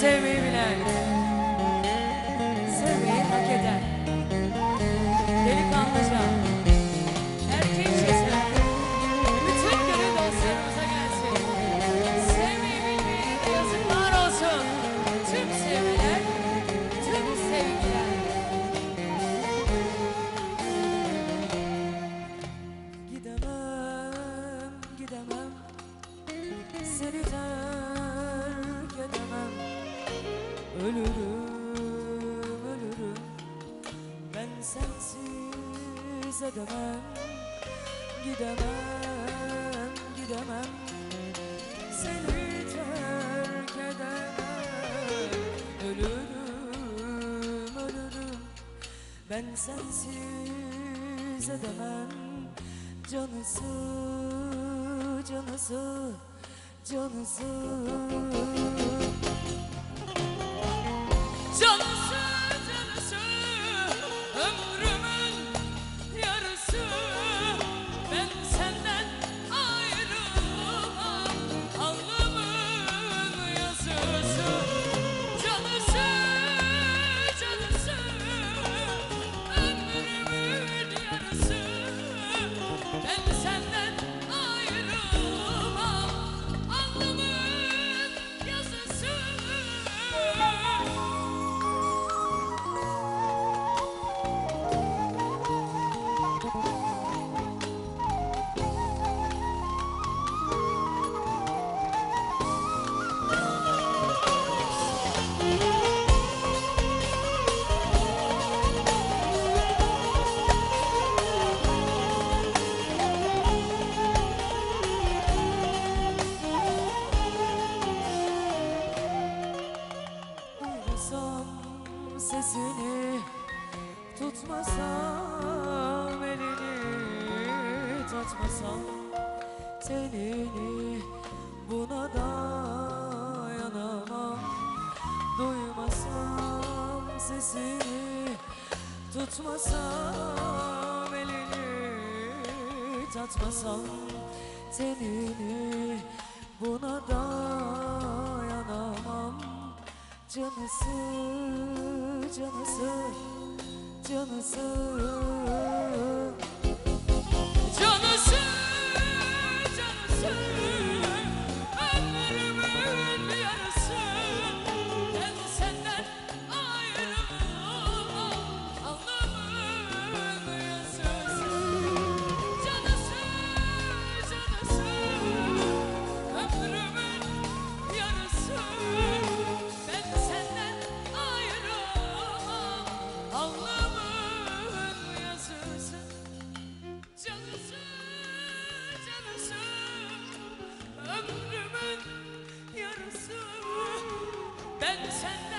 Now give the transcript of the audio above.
sevmeyi bilen, Ölürüm, ölürüm. Ben sensiz edemem Gidemem, gidemem. Seni terk edemem. Ölürüm, ölürüm. Ben sensiz edemem. Canısı, canısı, canısı Duymasam sesini Tutmasam elini Tatmasam tenini Buna dayanamam. Duymasam sesini Tutmasam elini Tatmasam tenini Canısı, canısı, canısı and